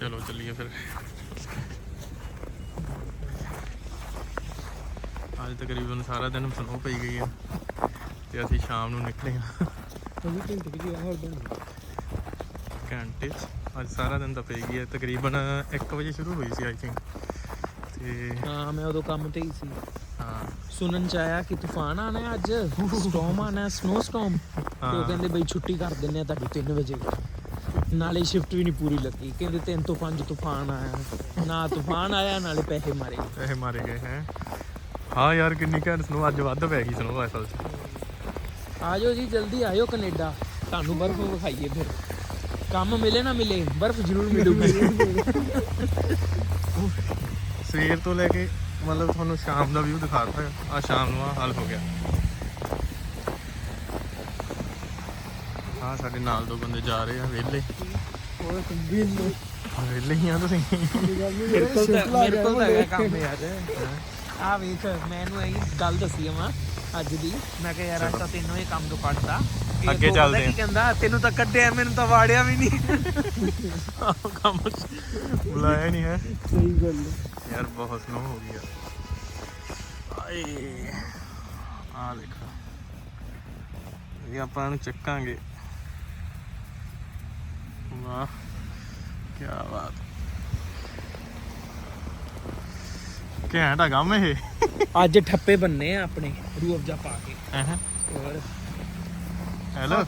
ਚਲੋ ਚੱਲੀਏ ਫਿਰ। ਅੱਜ ਤਕਰੀਬਨ ਸਾਰਾ ਦਿਨ ਸਨੋ ਪਈ ਗਈ ਆ ਤੇ ਅਸੀਂ ਸ਼ਾਮ ਨੂੰ ਨਿਕਲੇ ਆ। ਉਹ ਘੰਟੇ ਕਿ ਹੋਰ ਬਣ ਘੰਟੇ। ਅੱਜ ਸਾਰਾ ਦਿਨ ਤਾਂ ਪਈ ਗਈ ਹੈ ਤਕਰੀਬਨ 1 ਵਜੇ ਸ਼ੁਰੂ ਹੋਈ ਸੀ ਆਈ ਥਿੰਕ ਤੇ ਹਾਂ ਮੈਂ ਉਦੋਂ ਕੰਮ ਤੇ ਹੀ ਸੀ। ਹਾਂ। ਸੁਣਨ ਚ ਆਇਆ ਕਿ ਤੂਫਾਨ ਆਣਾ ਹੈ ਅੱਜ। ਸਟਾਰਮ ਆਣਾ ਹੈ ਸਨੋ ਸਟਾਰਮ ਤੇ ਉਹ ਹਾਂ। ਕਹਿੰਦੇ ਬਈ ਛੁੱਟੀ ਕਰ ਦਿੰਨੇ ਆ ਤੁਹਾਡੀ 3 ਵਜੇ। ਨਾਲੇ ਸ਼ਿਫਟ ਵੀ ਨਹੀਂ ਪੂਰੀ ਲੱਗੀ। ਕਹਿੰਦੇ 3 ਤੋਂ 5 ਤੂਫਾਨ ਆਇਆ ਨਾ ਤੂਫਾਨ ਆਇਆ ਨਾਲੇ ਪੈਸੇ ਮਾਰੇ ਪੈਸੇ ਮਾਰੇ ਗਏ ਹੈ। ਹਾਂ ਯਾਰ ਕਿੰਨੀ ਘੈਂਟ ਸਨੋ ਅੱਜ ਵੱਧ ਪੈ ਗਈ ਸਨੋ ਅਸਲ 'ਚ। ਆਜੋ ਜੀ ਜਲਦੀ ਆਇਓ ਕੈਨੇਡਾ। ਤੁਹਾਨੂੰ ਬਰਫ਼ ਵਿਖਾਈਏ ਫਿਰ। ਕੰਮ ਮਿਲੇ ਨਾ ਮਿਲੇ ਬਰਫ਼ ਜ਼ਰੂਰ ਮਿਲੂਗੀ। ਸਵੇਰ ਤੋਂ ਲੈ ਕੇ ਮਤਲਬ ਤੁਹਾਨੂੰ ਸ਼ਾਮ ਦਾ ਵਿਊ ਦਿਖਾਤਾ ਆ ਸ਼ਾਮ ਨੂੰ ਆ ਹਾਲ ਹੋ ਗਿਆ। ਹਾਂ ਸਾਡੇ ਨਾਲ ਦੋ ਬੰਦੇ ਜਾ ਰਹੇ ਆ ਵਿਹਲੇ। ਉਹ ਸੰਭੀਲ ਨੂੰ ਵਿਹਲੇ ਹੀ ਆ ਤੁਸੀਂ। ਮੇਰੇ ਕੋਲ ਤਾਂ ਮੇਰੇ ਕੋਲ ਤਾਂ ਹੈਗਾ ਕੰਮ ਯਾਰ। ਆ ਵੇਖ ਮੈਨੂੰ ਇਹ ਗੱਲ ਦੱਸੀ ਆ ਮੈਂ ਅੱਜ ਦੀ। ਮੈਂ ਕਿਹਾ ਯਾਰ ਅੱਜ ਤਾਂ ਤੈਨੂੰ ਇਹ ਕੰਮ ਤੋਂ ਕੱਢਦਾ ਇਹ ਅੱਗੇ ਚੱਲਦੇ ਆ। ਕਹਿੰਦਾ ਤੈਨੂੰ ਤਾਂ ਕੱਢਿਆ ਮੈਨੂੰ ਤਾਂ ਵਾੜਿਆ ਵੀ ਨਹੀਂ। ਕੰਮ ਬੁਲਾਇਆ ਨਹੀਂ ਹੈ। ਸਹੀ ਗੱਲ ਯਾਰ ਬਹੁਤ ਸਨੋ ਹੋ ਯਾਰ ਆਏ। ਆ ਦੇਖੋ। ਇਹ ਆਪਾਂ ਨੂੰ ਚੱਕਾਂਗੇ। ਵਾਹ ਕੀ ਬਾਤ। ਘੈਂਟ ਆ ਕੰਮ ਇਹ। ਅੱਜ ਠੱਪੇ ਬੰਨੇ ਆ ਆਪਣੇ ਰੂ ਅਫਜਾ ਪਾ ਕੇ। ਹੈਂ? ਹੋਰ। ਹੈਲੋ।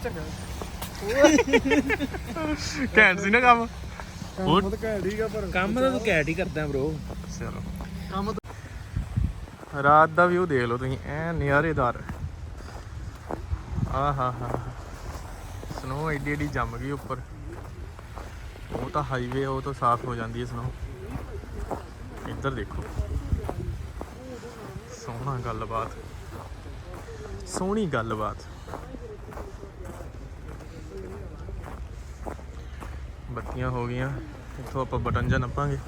ਘੈਂਟ ਸੀ ਨਾ ਕੰਮ। ਹੋਰ? ਕੰਮ ਤਾਂ ਤੂੰ ਕੈਟ ਹੀ ਕਰਦਾ ਬ్రో ਚਲੋ। ਕੰਮ ਰਾਤ ਦਾ ਵਿਊ ਦੇਖ ਲਓ ਤੁਸੀਂ ਐ ਨਿਆਰੇਦਾਰ ਆਹ ਹਾ ਹਾ ਸਨੋ ਏਡੀ ਏਡੀ ਜੰਮ ਗਈ ਉੱਪਰ। ਤਾਂ ਹਾਈਵੇ ਉਹ ਤਾਂ ਸਾਫ਼ ਹੋ ਜਾਂਦੀ ਹੈ ਸਨੋ ਇੱਧਰ ਦੇਖੋ। ਸੋਹਣਾ ਗੱਲਬਾਤ। ਸੋਹਣੀ ਗੱਲਬਾਤ। ਬੱਤੀਆਂ ਹੋ ਗਈਆਂ। ਇੱਥੋਂ ਆਪਾਂ ਬਟਨ ਜਾਂ ਨੱਪਾਂਗੇ।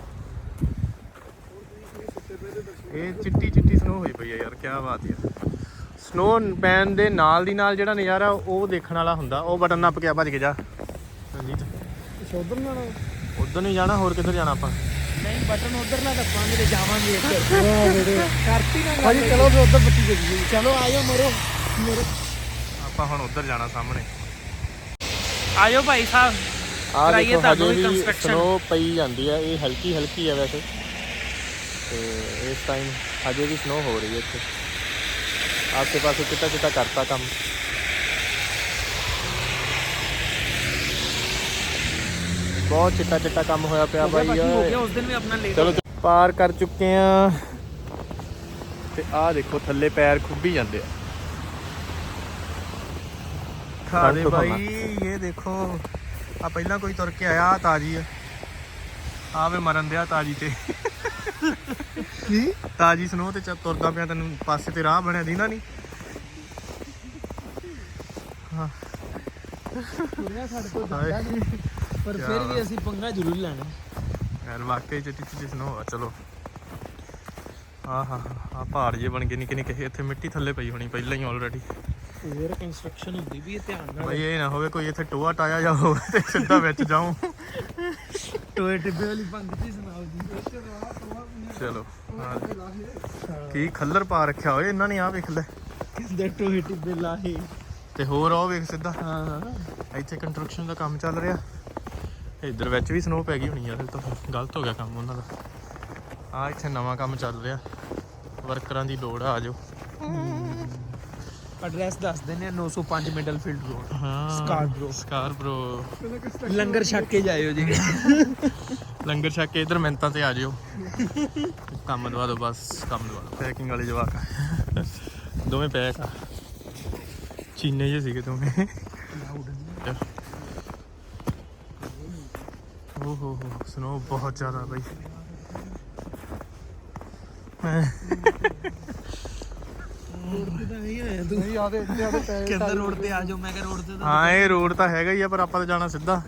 ਇਹ ਚਿੱਟੀ ਚਿੱਟੀ ਸਨੋ ਹੋਈ ਪਈ ਆ ਯਾਰ ਕੀ ਬਾਤ ਹੈ। ਸਨੋ ਪੈਨ ਦੇ ਨਾਲ ਦੀ ਨਾਲ ਜਿਹੜਾ ਨਜ਼ਾਰਾ ਉਹ ਦੇਖਣ ਵਾਲਾ ਹੁੰਦਾ। ਉਹ ਬਟਨ ਨੱਪ ਕੇ ਆ ਭੱਜ ਕੇ ਜਾ। ਰਣਜੀਤ ਉਧਰ ਨਾ ਉਧਰ ਨਹੀਂ ਜਾਣਾ ਹੋਰ ਕਿੱਧਰ ਜਾਣਾ ਆਪਾਂ? ਨਹੀਂ ਬਟਨ ਉਧਰ ਨਾ ਦੱਸਾਂਗੇ ਤੇ ਜਾਵਾਂਗੇ ਇੱਧਰ ਵਾਹ ਬੇਟੇ ਕਰਤੀ ਨਾ ਭਾਜੀ ਚਲੋ ਵੀ ਉਧਰ ਬੱਤੀ ਜਗੀ ਚਲੋ ਆਇਓ ਮਰੋ ਮੇਰੇ। ਆਪਾਂ ਹੁਣ ਉਧਰ ਜਾਣਾ ਸਾਹਮਣੇ। ਆਇਓ ਭਾਈ ਸਾਹਿਬ ਆ ਕਰਾਈਏ ਦੇਖੋ ਤੁਹਾਨੂੰ ਹਜੇ ਵੀ ਵੀ construction। ਸਨੋ ਪਈ ਜਾਂਦੀ ਹੈ ਇਹ ਹਲਕੀ ਹਲਕੀ ਹੈ ਵੈਸੇ। ਤੇ ਇਸ ਟਾਈਮ ਹਜੇ ਵੀ ਸਨੋ ਹੋ ਰਹੀ ਹੈ ਇੱਥੇ। ਆਸੇ ਪਾਸੇ ਚਿੱਟਾ ਚਿੱਟਾ ਕਰਤਾ ਕੰਮ। ਬਹੁਤ ਚਿੱਟਾ ਚਿੱਟਾ ਕੰਮ ਹੋਇਆ ਪਿਆ ਬਾਈ ਹੋ ਓਏ। ਗਿਆ ਉਸ ਦਿਨ ਵੀ ਆਪਣਾ ਲੇਟ ਚਲੋ ਪਾਰ ਕਰ ਚੁੱਕੇ ਆ। ਤੇ ਆਹ ਦੇਖੋ ਥੱਲੇ ਪੈਰ ਖੁੱਭੀ ਜਾਂਦੇ ਆ। ਖਾ ਦੇ ਬਾਈ ਇਹ ਦੇਖੋ ਆ ਪਹਿਲਾਂ ਕੋਈ ਤੁਰ ਕੇ ਆਇਆ ਤਾਜੀ ਆ। ਆਵੇ ਮਰਨ ਦਿਆ ਤਾਜੀ ਤੇ। ਕੀ? ਤਾਜੀ ਸਨੋ ਤੇ ਚੱਲ ਤੁਰਦਾ ਪਿਆ ਤੈਨੂੰ ਪਾਸੇ ਤੇ ਰਾਹ ਬਣਿਆ ਦੀਨਾ ਨਹੀਂ ਤੁਰਿਆ ਸਾਡੇ ਕੋਲ। ਜਾਂਦਾ ਨਹੀਂ ਪਰ ਕਿਆ ਫਿਰ ਵੀ। ਅਸੀਂ ਪੰਗਾ ਜ਼ਰੂਰ ਲੈਣਾ। ਯਾਰ ਵਾਕਈ ਚਿੱਟੀ ਚਿੱਟੀ ਸਨੋ ਆ ਚਲੋ। ਆਹ ਹਾ ਆ ਪਹਾੜ ਜੇ ਬਣ ਗਏ ਨਿੱਕੇ ਨਿੱਕੇ ਇੱਥੇ ਮਿੱਟੀ ਥੱਲੇ ਪਈ ਹੋਣੀ ਪਹਿਲਾਂ ਹੀ ਆਲਰੇਡੀ ਹੋਰ ਕੰਸਟਰਕਸ਼ਨ ਹੁੰਦੀ ਵੀ ਹੈ ਧਿਆਨ ਨਾਲ। ਬਈ ਇਹ ਨਾ ਹੋਵੇ ਕੋਈ ਇੱਥੇ ਟੋਆ ਟਾਇਆ ਜਾ ਹੋਵੇ ਤੇ ਸਿੱਧਾ ਵਿੱਚ ਜਾਉਂ ਟੋਏ ਟਿੱਬੇ ਵਾਲੀ ਪੰਗਤੀ ਸੁਣਾਓ ਜੀ। ਚਲੋ ਹਾਂ। ਕੀ ਖੱਲਰ ਪਾ ਰੱਖਿਆ ਓਏ ਇਹਨਾਂ ਨੇ ਆ ਵੇਖ ਲੈ। ਕਹਿੰਦੇ ਟੋਏ ਟਿੱਬੇ ਲਾਹੇ। ਤੇ ਹੋਰ ਉਹ ਵੇਖ ਸਿੱਧਾ। ਹਾਂ ਇੱਥੇ ਕੰਸਟਰਕਸ਼ਨ ਦਾ ਕੰਮ ਚੱਲ ਰਿਹਾ। ਇੱਧਰ ਵਿੱਚ ਵੀ ਸਨੋ ਪੈ ਗਈ ਹੋਣੀ ਯਾਰ ਇਹ ਤਾਂ ਗਲਤ ਹੋ ਗਿਆ ਕੰਮ ਉਹਨਾਂ ਦਾ। ਆ ਇੱਥੇ ਨਵਾਂ ਕੰਮ ਚੱਲ ਰਿਹਾ। ਵਰਕਰਾਂ ਦੀ ਲੋੜ ਆ ਆਜੋ ਐਡਰੈਸ ਦੱਸ ਦਿੰਦੇ ਆ 905 ਮਿਡਲ ਫੀਲਡ ਰੋਡ ਹਾਂ Scarborough। ਸਕਾਰਬਰੋ ਲੰਗਰ ਛੱਕ ਕੇ ਜਾਇਓ ਜੀ। ਲੰਗਰ ਛਕ ਕੇ ਇਧਰ ਮਿੰਤਾਂ ਤੇ ਆ ਜਿਓ ਕੰਮ ਦਵਾ ਦਿਓ ਬਸ ਕੰਮ ਦਵਾ ਦਿਓ। ਪੈਕਿੰਗ ਵਾਲੇ ਜਵਾਕ ਆ। ਦੋਵੇਂ ਪੈਕ ਆ। ਚੀਨੇ ਜੇ ਸੀਗੇ ਦੋਵੇਂ। ਓ ਹੋ ਹੋ ਸਨੋ ਬਹੁਤ ਜ਼ਿਆਦਾ ਬਈ। ਨਹੀਂ ਆਦੇ ਇੱਥੇ ਆਦੇ ਪੈ ਕਹਿੰਦਾ ਰੋਡ ਤੇ ਆ ਜਾਓ ਮੈਂ ਕਿਹਾ ਰੋਡ ਤੇ ਤਾਂ ਹਾਂ ਇਹ ਰੋਡ ਤਾਂ ਹੈਗਾ ਹੀ ਆ ਪਰ ਆਪਾਂ ਤਾਂ ਜਾਣਾ ਸਿੱਧਾ।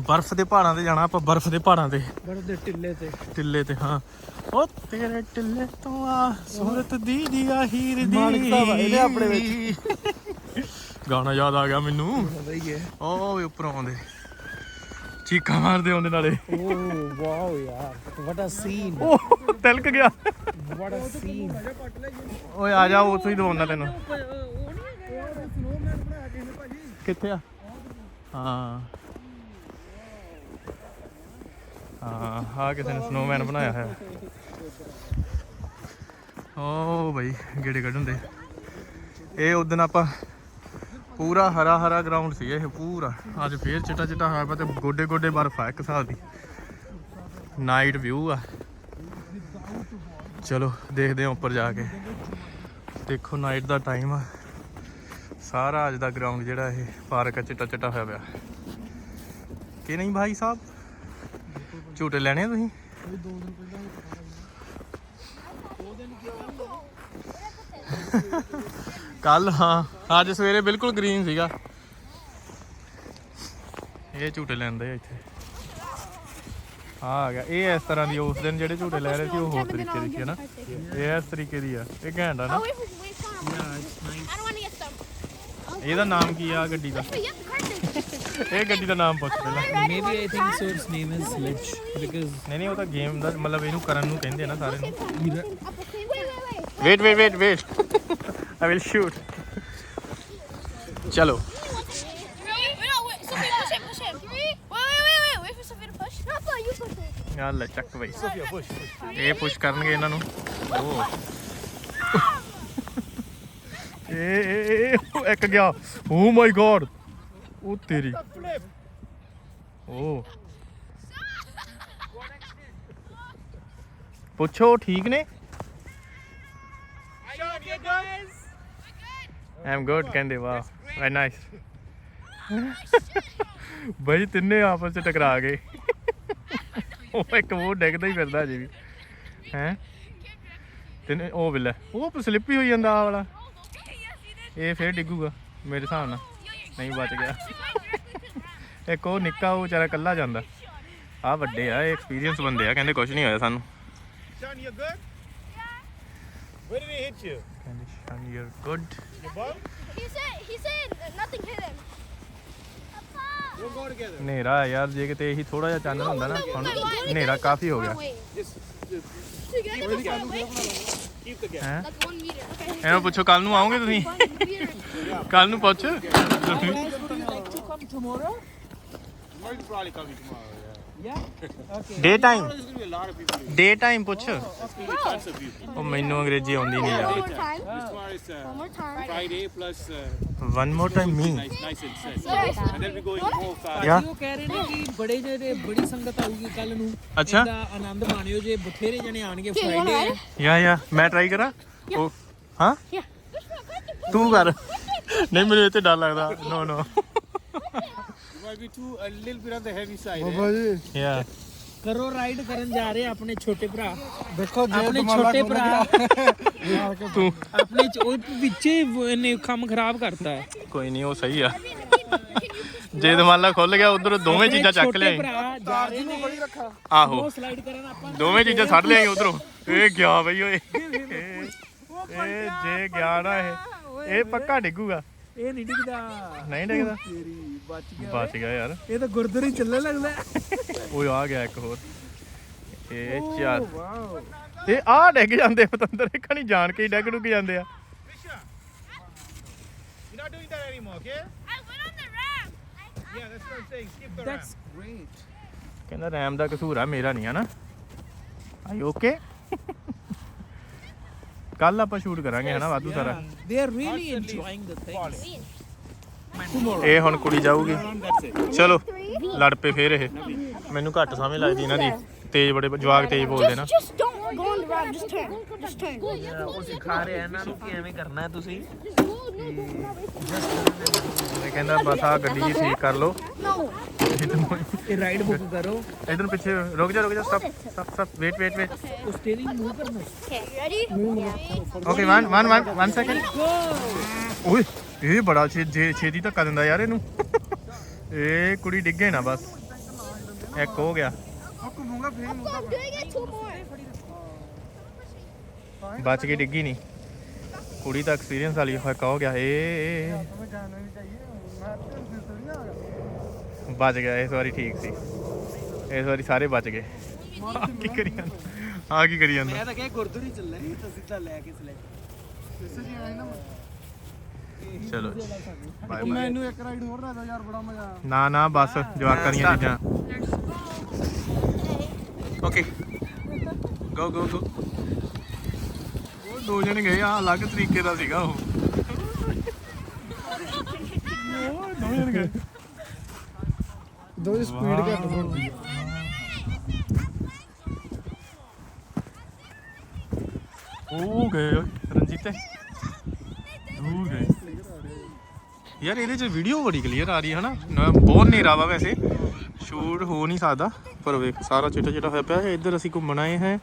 ਬਰਫ਼ ਦੇ ਪਹਾੜਾਂ ਤੇ ਜਾਣਾ ਆਪਾਂ ਬਰਫ਼ ਦੇ ਪਹਾੜਾਂ ਤੇ। ਦੇ ਟਿੱਲੇ ਤੇ। ਟਿੱਲੇ ਤੇ ਹਾਂ। ਉਹ ਤੇਰੇ ਟਿੱਲੇ ਤੋਂ ਆ ਸੂਰਤ ਦੀ ਦੀ ਆ ਹੀਰ ਦੀ। ਮਾਨਕ ਸਾਹਿਬ ਆਏ ਨੇ ਆਪਣੇ ਵਿੱਚ। ਗਾਣਾ ਯਾਦ ਆ ਗਿਆ ਮੈਨੂੰ। ਉਹ ਵੀ ਉੱਪਰੋਂ ਆਉਂਦੇ। ਚੀਕਾਂ ਮਾਰਦੇ ਆਉਂਦੇ ਨਾਲੇ। ਓ ਵਾਓ ਯਾਰ ਵਾਟ ਅ ਸੀਨ ਉਹ ਤਿਲਕ ਗਿਆ। ਵਾਟ ਅ ਸੀਨ ਓਏ ਆ ਜਾ ਉੱਥੋਂ ਹੀ ਦਵਾਉਣਾ ਤੈਨੂੰ। ਕਿੱਥੇ ਆ? ਹਾਂ। ਹਾਂ ਆ ਕਿਸੇ ਨੇ ਸਨੋਮੈਨ ਬਣਾਇਆ ਹੈ ਓ ਬਈ ਗੇੜੇ ਕੱਢਣ ਇਹ ਉਦੋਂ ਆਪਾਂ ਪੂਰਾ ਹਰਾ ਹਰਾ ਗਰਾਊਂਡ ਸੀ ਇਹ, ਪੂਰਾ। ਅੱਜ ਫੇਰ ਚਿੱਟਾ ਚਿੱਟਾ ਹੋਇਆ ਪਿਆ ਤੇ ਗੋਡੇ ਗੋਡੇ ਬਰਫ ਆ ਇੱਕ ਸਾਲ ਦੀ। ਨਾਈਟ ਵਿਊ ਆ। ਚਲੋ, ਦੇਖਦੇ ਹਾਂ ਉੱਪਰ ਜਾ ਕੇ। ਦੇਖੋ ਨਾਈਟ ਦਾ ਟਾਈਮ ਆ। ਸਾਰਾ ਅੱਜ ਦਾ ਗਰਾਊਂਡ ਜਿਹੜਾ ਇਹ ਪਾਰਕ ਆ, ਚਿੱਟਾ ਚਿੱਟਾ ਹੋਇਆ ਪਿਆ। ਕਿ ਨਹੀਂ ਭਾਈ ਸਾਹਿਬ? ਝੂਟੇ ਲੈਣੇ ਆ ਤੁਸੀਂ? ਕੱਲ ਹਾਂ ਅੱਜ ਸਵੇਰੇ ਬਿਲਕੁਲ ਗ੍ਰੀਨ ਸੀਗਾ। ਇਹ ਝੂਟੇ ਲੈਂਦੇ ਆ ਇੱਥੇ। ਆ ਆ ਗਿਆ। ਇਹ ਇਸ ਤਰ੍ਹਾਂ ਦੀ ਉਸ ਦਿਨ ਜਿਹੜੇ ਝੂਟੇ ਲੈ ਰਹੇ ਸੀ ਉਹ ਹੋਰ ਤਰੀਕੇ ਦੀ ਸੀ ਹੈ ਨਾ ਇਹ ਇਸ ਤਰੀਕੇ ਦੀ ਆ। ਇਹ ਘੈਂਟ ਆ ਨਾ। Oh. ਇਹਦਾ ਨਾਮ ਕੀ ਆ ਗੱਡੀ ਦਾ. ਇਹ ਗੱਡੀ ਦਾ ਨਾਮ ਪੁੱਛ ਪਹਿਲਾਂ। Maybe I think so its name is lich because ਨਹੀਂ ਨਹੀਂ ਉਹ ਤਾਂ ਗੇਮ ਦਾ ਮਤਲਬ ਇਹਨੂੰ ਕਰਨ ਨੂੰ ਕਹਿੰਦੇ ਆ ਨਾ ਸਾਰੇ ਨੂੰ. Wait wait wait wait I will shoot. Chalo. ਯਾਰ ਲੈ ਚੱਕ ਬਈ ਇਹ ਪੁਸ਼ ਕਰਨਗੇ ਇਹਨਾਂ ਨੂੰ ਓ ਏ ਇੱਕ ਗਿਆ ਓ ਮਾਈ ਗॉड ਉਹ ਤੇਰੀ ਓ ਪੁੱਛੋ ਠੀਕ ਨੇ ਆਮ ਗੁੱਡ ਕਹਿੰਦੇ, ਵਾਹ ਵੈਰੀ ਨਾਈਸ ਬਈ ਤਿੰਨੇ ਆਪਸ ਚ ਟਕਰਾ ਗਏ। ਉਹ ਇੱਕ ਉਹ ਡਿੱਗਦਾ ਹੀ ਫਿਰਦਾ ਜੀ ਵੀ। ਹੈ? ਤਿੰਨੇ, ਉਹ ਵਿਲਾ, ਉਹ ਸਲਿੱਪੀ ਹੋਈ ਜਾਂਦਾ ਆ ਵਾਲਾ। ਇਹ ਫੇਰ ਡਿੱਗੂਗਾ, ਮੇਰੇ ਹਿਸਾਬ ਨਾਲ। ਨਹੀਂ, ਬਚ ਗਿਆ। ਇੱਕ ਉਹ ਨਿੱਕਾ, ਉਹ ਵਿਚਾਰਾ ਕੱਲਾ ਜਾਂਦਾ। ਆ ਵੱਡੇ ਆ ਐਕਸਪੀਰੀਅੰਸ ਬੰਦੇ ਆ, ਕਹਿੰਦੇ ਕੁਝ ਨਹੀਂ ਹੋਇਆ ਸਾਨੂੰ। Where did it hit you? ਕਹਿੰਦੇ ਸ਼ਨ your good Your bum? He said, he said that nothing hit him. We'll go together. ਹਨੇਰਾ ਆ ਯਾਰ ਜੇ ਕਿਤੇ ਇਹੀ ਥੋੜਾ ਜਿਹਾ ਚਾਨਣ ਹੁੰਦਾ ਨਾ ਹੁਣ ਹਨੇਰਾ ਕਾਫੀ ਹੋ ਗਿਆ Just, just Together, wait. keep the gap. ਹੈ That's one meter. Okay. ਇਹਨੂੰ ਪੁੱਛੋ ਕੱਲ ਨੂੰ ਆਓਗੇ ਤੁਸੀਂ One meter. ਕੱਲ ਨੂੰ ਪੁੱਛ like to come tomorrow Mark is probably coming tomorrow. Day time. Day time ਪੁੱਛ. ਉਹ ਮੈਨੂੰ ਅੰਗਰੇਜ਼ੀ ਆਉਂਦੀ ਨਹੀਂ One ਯਾਰ uh. Friday plus uh, one more time me nice, nice and set. Yes. And then we're going home fast. Yeah. ਭਾਜੀ ਉਹ ਕਹਿ ਰਹੇ ਨੇ ਕਿ ਬੜੇ ਜਿਹੜੇ ਬੜੀ ਸੰਗਤ ਆਊਗੀ ਕੱਲ ਨੂੰ ਅੱਛਾ। ਇਹਦਾ ਆਨੰਦ ਮਾਣਿਓ ਜੇ ਬਥੇਰੇ ਜਣੇ ਆਣਗੇ Okay, you wanna Friday ride it? Yeah ਯਾ ਮੈਂ ਟਰਾਈ ਕਰਾਂ ਉਹ ਹਾਂ. ਤੂੰ ਕਰ ਨਹੀਂ ਮੈਨੂੰ ਇਹ ਤੇ ਡਰ ਲੱਗਦਾ no no You might be too a little bit on the heavy side. ਬਾਬਾ ਜੀ। ਯਾ ਕਰੋ ਰਾਈਡ ਕਰਨ ਜਾ ਰਹੇ ਆ ਆਪਣੇ ਛੋਟੇ ਭਰਾ। ਦੇਖੋ ਜੇ ਆਪਣੇ ਛੋਟੇ ਭਰਾ ਤੂੰ ਆਪਣੇ ਚ- ਉਹ ਵਿੱਚੇ ਇਹਨੇ ਕੰਮ ਖਰਾਬ ਕਰਤਾ ਹੈ। ਕੋਈ ਨਹੀਂ ਉਹ ਸਹੀ ਆ। ਜੇ ਦਮਾਲਾ ਖੁੱਲ ਗਿਆ ਉਧਰ ਦੋਵੇਂ ਚੀਜ਼ਾਂ ਚੱਕ ਛੋਟੇ ਲਿਆਈ। ਭਰਾ ਜਾ ਰਹੇ ਨੇ ਬੜੀ ਰੱਖਾ। ਆਹੋ। ਉਹ ਸਲਾਈਡ ਕਰਨ ਆਪਾਂ ਦੋਵੇਂ ਚੀਜ਼ਾਂ ਛੱਡ ਲਿਆਈ ਉਧਰੋਂ। ਇਹ ਗਿਆ ਬਈ ਓਏ। ਇਹ ਇਹ ਜੇ ਗਿਆ ਨਾ ਇਹ। ਇਹ ਪੱਕਾ ਡਿੱਗੂਗਾ। ਇਹ ਨਹੀਂ ਡਿੱਗਦਾ। ਨਹੀਂ ਡਿੱਗਦਾ। ਤੇਰੀ ਬਚ ਗਿਆ ਬਚ ਗਿਆ ਯਾਰ। ਇਹ ਤਾਂ ਗੁਰਦੁਆਰੇ ਹੀ ਚੱਲਣ ਲੱਗਦਾ। ਓਏ ਆ ਗਿਆ ਇੱਕ ਹੋਰ। ਇਹ ਵਾਓ। ਇਹ ਆ ਡਿੱਗ ਜਾਂਦੇ ਪਤੰਦਰ। ਇਹ ਕਣੀ ਜਾਣ ਕੇ ਹੀ ਡਿੱਗ ਡੁੱਗ ਜਾਂਦੇ ਆ। You're not doing that anymore, okay? I went on the ramp. Yeah, that's what I'm saying. Skip the that's great ਕਹਿੰਦਾ ਰੈਮ ਦਾ ਕਸੂਰ ਆ ਮੇਰਾ ਨਹੀਂ ਆ ਨਾ। ਆਈ ਓਕੇ ਕੱਲ ਆਪਾਂ ਸ਼ੂਟ ਕਰਾਂਗੇ ਹਨਾ ਵਾਧੂ ਸਾਰਾ। They are really enjoying the ਇਹ ਹੁਣ ਕੁੜੀ ਜਾਊਗੀ. ਚਲੋ ਲੜ ਪਏ ਫੇਰ ਇਹ। ਮੈਨੂੰ ਘੱਟ ਸਮਝ ਲੱਗਦੀ ਇਹਨਾਂ ਦੀ। ਤੇਜ਼ ਬੜੇ ਜਵਾਕ ਤੇਜ਼ ਬੋਲਦੇ ਨਾ। Just don't go on the ramp. Just turn. Just turn. ਉਹ ਸਿਖਾ ਰਹੇ ਇਹਨਾਂ ਨੂੰ ਕਿ ਐਵੇਂ ਕਰਨਾ ਹੈ ਤੁਸੀਂ। ਇਹ ਕਹਿੰਦਾ ਬਸ ਆ ਗੱਡੀ ਜੀ ਠੀਕ ਕਰ ਲਓ. ਇਹ ਰਾਈਡ ਬੁੱਕ ਕਰੋ। ਇਧਰ ਪਿੱਛੇ ਰੁਕ ਜਾ ਰੁਕ ਜਾ stop stop stop wait wait wait ਉਹ ਸਟੀਅਰਿੰਗ ਮੂਵ ਕਰਨਾ। You ready? Okay one one one one second ਓਏ ਇਹ ਬੜਾ ਛੇ ਛੇ- ਛੇਤੀ ਧੱਕਾ ਦਿੰਦਾ ਯਾਰ ਇਹਨੂੰ। ਇਹ ਕੁੜੀ ਡਿੱਗੇ ਨਾ ਬਸ। ਇੱਕ ਹੋ ਗਿਆ। ਘੁੰਮੂਗਾ ਫੇਰ. ਬਚ ਕੇ ਡਿੱਗੀ ਨਹੀਂ ਕੁੜੀ ਦਾ ਐਕਸਪੀਰੀਅੰਸ ਵਾਲੀ ਹੋਇਆ ਕਹੋ ਗਿਆ ਏ ਬਚ ਗਿਆ ਇਸ ਵਾਰੀ ਠੀਕ ਸੀ। ਇਸ ਵਾਰੀ ਸਾਰੇ ਬਚ ਗਏ। ਕੀ ਕਰੀ ਜਾਂਦਾ? ਆ ਕੀ ਕਰੀ ਜਾਂਦਾ? ਮੈਂ ਤਾਂ ਕਿਹਾ ਗੁਰਦੁਆਰੇ ਚੱਲਣਾ ਇਹ ਸਿੱਧਾ ਲੈ ਕੇ ਸਲੇ ਕਿਸੇ ਜੀ ਆਏ ਨਾ ਚਲੋ। Bye bye. ਮੈਨੂੰ ਇੱਕ ਰਾਈਡ ਹੋਰ ਦੇ ਯਾਰ ਬੜਾ ਮਜ਼ਾ ਨਾ ਨਾ ਬਸ ਜਵਾਕਾਂ ਦੀਆਂ ਚੀਜ਼ਾਂ। ਓਕੇ। ਗੋ ਗੋ ਗੋ ਦੋ ਜਣੇ ਗਏ ਆ ਅਲੱਗ ਤਰੀਕੇ ਦਾ ਸੀਗਾ ਉਹ। ਉਹ ਦੋ ਜਣੇ ਗਏ। ਦੋ ਦੀ ਸਪੀਡ ਘੱਟ ਹੁੰਦੀ ਉਹ ਗਏ ਓਏ, ਰਣਜੀਤੇ। ਉਹ ਗਏ। ਯਾਰ ਇਹਦੇ ਚ ਵੀਡੀਓ ਬੜੀ ਕਲੀਅਰ ਆ ਰਹੀ ਹੈ ਹਨਾ? ਨਾ, ਬਹੁਤ ਹਨੇਰਾ ਵਾ ਵੈਸੇ। ਸ਼ੂਟ ਹੋ ਨਹੀਂ ਸਕਦਾ ਪਰ ਵੇਖ ਸਾਰਾ ਚਿੱਟਾ ਚਿੱਟਾ ਹੋਇਆ ਪਿਆ ਹੈ। ਇੱਧਰ ਅਸੀਂ ਘੁੰਮਣ ਆਏ ਹਾਂ।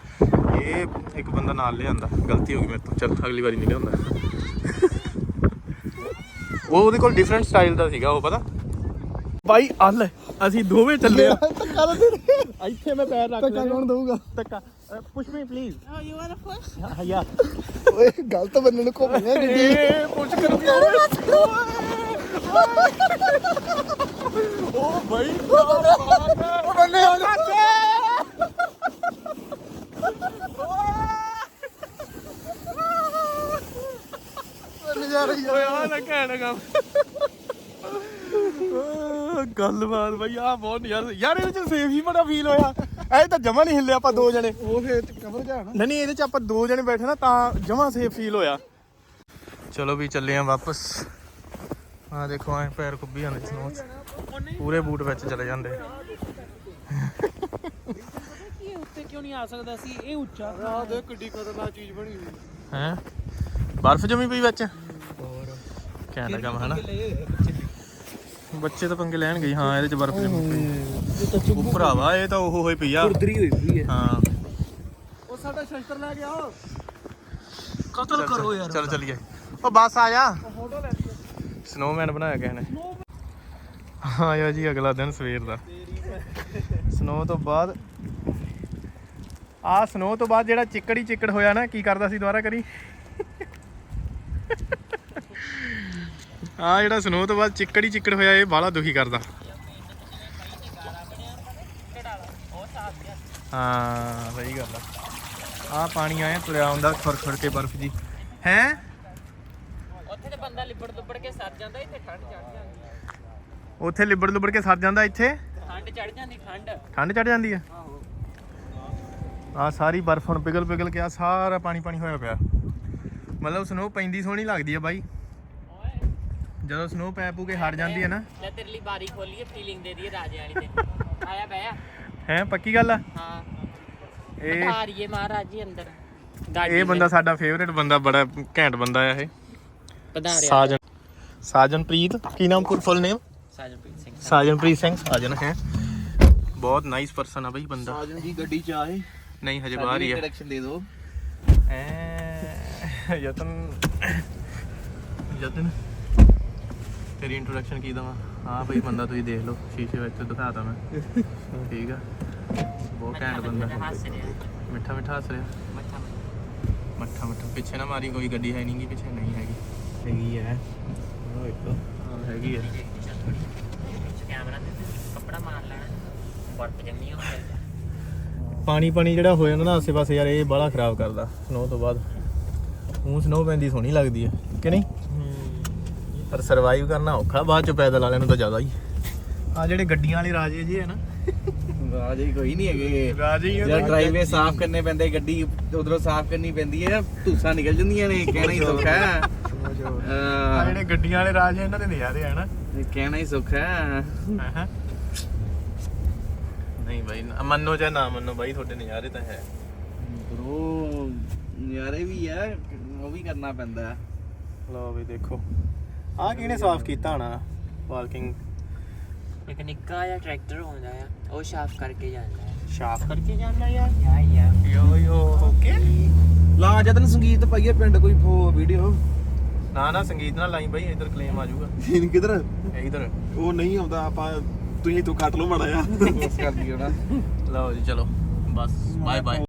ਇਹ ਇੱਕ ਬੰਦਾ ਨਾਲ ਲਿਆਂਦਾ। ਗਲਤੀ ਹੋ ਗਈ ਮੇਰੇ ਤੋਂ। ਚੱਲ ਅਗਲੀ ਵਾਰੀ ਨਹੀਂ ਲਿਆਉਂਦਾ। ਉਹ ਉਹਦੇ ਕੋਲ ਡਿਫਰੈਂਟ ਸਟਾਈਲ ਦਾ ਸੀਗਾ ਉਹ ਪਤਾ? ਬਾਈ ਅੱਲ ਅਸੀਂ ਦੋਵੇਂ ਚੱਲੇ ਆ। ਧੱਕਾ ਤਾਂ ਦੇ। ਇੱਥੇ ਮੈਂ ਪੈਰ ਰੱਖ ਧੱਕਾ ਕੌਣ ਦਊਗਾ? ਧੱਕਾ। Push me please you wanna push? ਹਾਂ ਯਾ। ਓਏ ਗਲਤ ਬੰਦੇ ਨੂੰ ਘੁੰਮ ਗਿਆ ਗੱਡੀ ਏ ਪੁਸ਼ ਕਰ। ਉਹ ਬਾਈ। ਉਹ ਬੰਦੇ ਹੋ ਜਾ। ਨਜ਼ਾਰਾ ਹੀ ਓਏ ਆ ਨਾ ਕਹਿਣਾ ਕੰਮ। ਗੱਲਬਾਤ ਬਈ ਆ ਬਹੁਤ ਯਾਰ ਯਾਰ ਇਹਦੇ ਚ ਸੇਫ ਹੀ ਬੜਾ ਫੀਲ ਹੋਇਆ। ਐ ਤਾਂ ਜਮਾ ਨਹੀਂ ਹਿੱਲੇ ਆਪਾਂ ਦੋ ਜਣੇ। ਉਹ ਫੇਰ ਕਵਰ ਜਾ ਨਾ ਨਹੀਂ ਨਹੀਂ ਇਹਦੇ ਚ ਆਪਾਂ ਦੋ ਜਣੇ ਬੈਠੇ ਨਾ ਤਾਂ ਜਮਾ ਸੇਫ ਫੀਲ ਹੋਇਆ। ਚਲੋ ਵੀ ਚੱਲੇ ਆ ਵਾਪਸ। ਆ ਦੇਖੋ ਐ ਪੈਰ ਕੁੱਬੀ ਜਾਂਦੇ ਸਨੋ ਚ। ਪੂਰੇ ਬੂਟ ਵਿੱਚ ਚਲੇ ਜਾਂਦੇ। ਉੱਤੇ ਕਿਉਂ ਨਹੀਂ ਆ ਸਕਦਾ ਸੀ? ਇਹ ਉੱਚਾ। ਰਾਹ ਦੇ ਕਿੱਡੀ ਖਤਰਨਾਕ ਚੀਜ਼ ਬਣੀ ਹੋਈ। ਹੈ? ਬਰਫ਼ ਜਮੀ ਪਈ ਵਿੱਚ। ਹੋਰ। ਕਹਿਣ ਲੱਗਾ ਮੈਂ ਹਨਾ? ਬੱਚੇ ਤਾਂ ਪੰਗੇ ਲੈਣਗੇ ਹੀ, ਹਾਂ ਇਹਦੇ ਚ ਬਰਫ਼ ਜਮੀ ਪਈ ਉਹ ਭਰਾਵਾ ਇਹ ਤਾਂ ਉਹ ਹੋਈ ਪਈ ਆ ਗੁਰਦਰੀ ਹੋਈ ਪਈ ਹੈ। ਹਾਂ। ਉਹ ਸਾਡਾ ਸ਼ਸਤਰ ਲੈ ਕੇ ਆਓ। ਕਤਲ ਕਰੋ ਯਾਰ ਚਲ ਚਲੀਏ। ਉਹ ਬੱਸ ਆ ਜਾ। ਫੋਟੋ ਲੈ ਲਈਏ ਸਨੋਮੈਨ ਬਣਾਇਆ ਕਿਸੇ ਨੇ ਆਇਆ ਜੀ ਅਗਲਾ ਦਿਨ ਸਵੇਰ ਦਾ। ਸਨੋ ਤੋਂ ਬਾਅਦ ਆ ਸਨੋ ਤੋਂ ਬਾਅਦ ਜਿਹੜਾ ਚਿੱਕੜ ਹੀ ਚਿੱਕੜ ਹੋਇਆ ਨਾ ਕੀ ਕਰਦਾ ਸੀ ਦੁਬਾਰਾ ਕਰੀ? ਆ ਜਿਹੜਾ ਸਨੋ ਤੋਂ ਬਾਅਦ ਚਿੱਕੜ ਹੀ ਚਿੱਕੜ ਹੋਇਆ ਇਹ ਬਾਹਲਾ ਦੁਖੀ ਕਰਦਾ। ਹਾਂ ਸਹੀ ਗੱਲ ਆ। ਆ ਪਾਣੀ ਆਇਆ ਤੁਰਿਆ ਆਉਂਦਾ ਖੁਰ ਖੁਰ ਕੇ ਬਰਫ਼ ਜੀ। ਹੈ? ਉੱਥੇ ਤੇ ਬੰਦਾ ਲਿਬੜ ਲੁਬੜ ਕੇ ਸਰ ਜਾਂਦਾ ਇੱਥੇ ਠੰਡ ਚੜ ਜਾਂਦੀ ਉੱਥੇ ਲਿਬੜ ਲੁਬੜ ਕੇ ਸਰ ਜਾਂਦਾ ਇੱਥੇ? ਠੰਡ ਚੜ ਜਾਂਦੀ ਠੰਡ। ਠੰਡ ਚੜ ਜਾਂਦੀ ਹੈ ਆ ਸਾਰੀ ਬਰਫ਼ ਹੁਣ ਪਿਘਲ ਪਿਘਲ ਕੇ ਆ ਸਾਰਾ ਪਾਣੀ ਪਾਣੀ ਹੋਇਆ ਪਿਆ। ਮਤਲਬ ਸਨੋ ਪੈਂਦੀ ਸੋਹਣੀ ਲੱਗਦੀ ਹੈ ਬਾਈ। ਜਦੋਂ ਸਨੋ ਪੈ ਪੂ ਕੇ ਹਟ ਜਾਂਦੀ ਹੈ ਨਾ। ਲੈ ਤੇਰੇ ਲਈ ਬਾਰੀ ਖੋਲੀਏ ਫੀਲਿੰਗ ਦੇ ਦਈਏ ਰਾਜੇ ਵਾਲੀ ਤੇ। ਆਇਆ ਬੈ ਹੈ ਪੱਕੀ ਗੱਲ ਆ? ਹਾਂ। ਇਹ ਹਾਰੀਏ ਮਹਾਰਾਜ ਜੀ ਅੰਦਰ। ਇਹ ਬੰਦਾ ਸਾਡਾ ਫੇਵਰੇਟ ਬੰਦਾ ਬੜਾ ਘੈਂਟ ਬੰਦਾ ਆ ਇਹ। ਪਧਾਰਿਆ ਸਾਜਨ ਸਾਜਨਪ੍ਰੀਤ ਕੀ ਨਾਮ ਫੁੱਲ ਨੇਮ ਸਾਜਨਪ੍ਰੀਤ ਸਿੰਘ। ਸਾਜਨਪ੍ਰੀਤ ਸਿੰਘ ਸਾਜਨ ਹੈ। ਬਹੁਤ ਨਾਈਸ ਪਰਸਨ ਆ ਬਈ ਬੰਦਾ। ਸਾਜਨ ਜੀ ਗੱਡੀ ਚ ਆਏ ਨਹੀਂ ਹਜੇ ਬਾਹਰ ਹੀ ਹੈ ਇੰਟਰੈਕਸ਼ਨ ਦੇ ਦਿਓ। ਐ ਯਤਨ ਯਤਨ। ਤੇਰੀ ਇੰਟਰੋਡਕਸ਼ਨ ਕੀ ਦਵਾਂ? ਹਾਂ ਬਈ ਬੰਦਾ ਤੁਸੀਂ ਦੇਖ ਲਓ ਸ਼ੀਸ਼ੇ ਵਿੱਚ ਦਿਖਾਤਾ ਮੈਂ। ਠੀਕ ਆ। ਬਹੁਤ ਘੈਂਟ ਬੰਦਾ। ਹੱਸ ਰਿਹਾ। ਮਿੱਠਾ ਮਿੱਠਾ ਹੱਸ ਰਿਹਾ। ਮੱਠਾ ਮੱਠਾ। ਪਿੱਛੇ ਨਾ ਮਾਰੀ ਕੋਈ ਗੱਡੀ ਹੈ ਨਹੀਂਗੀ ਪਿੱਛੇ ਨਹੀਂ ਹੈਗੀ। ਹੈਗੀ ਹੈ। ਉਹ ਵੇਖੋ। ਹਾਂ ਹੈਗੀ ਹੈ। ਕੈਮਰਾ ਤੇ ਕੱਪੜਾ ਮਾਰ ਲੈਣਾ। ਬਰਫ ਜੰਮੀ ਹੋ। ਜਾਏ ਪਾਣੀ ਪਾਣੀ ਜਿਹੜਾ ਹੋ ਜਾਂਦਾ ਨਾ ਆਸੇ ਪਾਸੇ ਯਾਰ ਇਹ ਬਾਹਲਾ ਖਰਾਬ ਕਰਦਾ। ਸਨੋ ਤੋਂ ਬਾਅਦ। ਉਹ ਸਨੋ ਪੈਂਦੀ ਸੋਹਣੀ ਲੱਗਦੀ ਹੈ ਕਿ ਨਹੀਂ? ਪਰ ਸਰਵਾਈਵ ਕਰਨਾ ਔਖਾ ਬਾਅਦ ਚ ਪੈਦਲ ਵਾਲਿਆਂ ਨੂੰ ਤਾਂ ਜ਼ਿਆਦਾ ਹੀ। ਆ ਜਿਹੜੇ ਗੱਡੀਆਂ ਵਾਲੇ ਰਾਜੇ ਜੀ ਹੈ ਨਾ। ਰਾਜੇ ਕੋਈ ਨਹੀਂ ਹੈਗੇ। ਰਾਜੇ ਹੀ ਯਾਰ ਡਰਾਈਵੇ ਸਾਫ਼ ਕਰਨੇ ਪੈਂਦੇ ਗੱਡੀ ਉਧਰੋਂ ਸਾਫ਼ ਕਰਨੀ ਪੈਂਦੀ ਹੈ ਧੂਸਾਂ ਨਿਕਲ ਜਾਂਦੀਆਂ ਨੇ ਕਹਿਣਾ ਹੀ ਸੌਖਾ ਹੈ। ਆ ਜਿਹੜੇ ਗੱਡੀਆਂ ਵਾਲੇ ਰਾਜੇ ਇਹਨਾਂ ਦੇ ਨਜ਼ਾਰੇ ਆ ਨਾ। ਕਹਿਣਾ ਹੀ ਸੌਖਾ ਹੈ। ਹੈਂ। ਨਹੀਂ ਨਾ- ਮੰਨੋ ਚਾਹੇ ਨਾ ਮੰਨੋ ਬਾਈ ਤੁਹਾਡੇ ਨਜ਼ਾਰੇ ਤਾਂ ਹੈ। ਬ్రో ਯਾਰੇ ਵੀ ਆ ਉਹ ਵੀ ਕਰਨਾ ਪੈਂਦਾ। ਹੈ। ਲਓ ਵੀ ਦੇਖੋ। ਆਹ ਕਿਹਨੇ ਸਾਫ਼ ਕੀਤਾ ਹਣਾ? ਪਾਰਕਿੰਗ ਇੱਕ ਨਿੱਕਾ ਜਿਹਾ ਟਰੈਕਟਰ ਹੁੰਦਾ ਆ ਉਹ ਸਾਫ਼ ਕਰਕੇ ਜਾਂਦਾ ਹੈ ਸਾਫ਼ ਕਰਕੇ ਜਾਂਦਾ ਯਾਰ। ਯਾ ਯਾ। ਯੋ ਯੋ ਓਕੇ। ਲਾ ਜਦਨ ਸੰਗੀਤ ਪਾਈਏ ਪਿੰਡ ਕੋਈ ਵੀਡੀਓ ਨਾ ਨਾ ਸੰਗੀਤ ਨਾਲ ਲਾਈ ਬਾਈ ਇਧਰ ਕਲੇਮ ਆ ਜਾਊਗਾ। ਸੀਨ ਕਿਧਰ? ਇਧਰ। ਉਹ ਨਹੀਂ ਆਉਂਦਾ ਆਪਾਂ ਤੁਸੀਂ ਤੋਂ ਕੱਟ ਲਓ ਮਾੜਾ ਹੋਣਾ ਲਓ ਜੀ ਚਲੋ। ਬਸ ਬਾਏ ਬਾਏ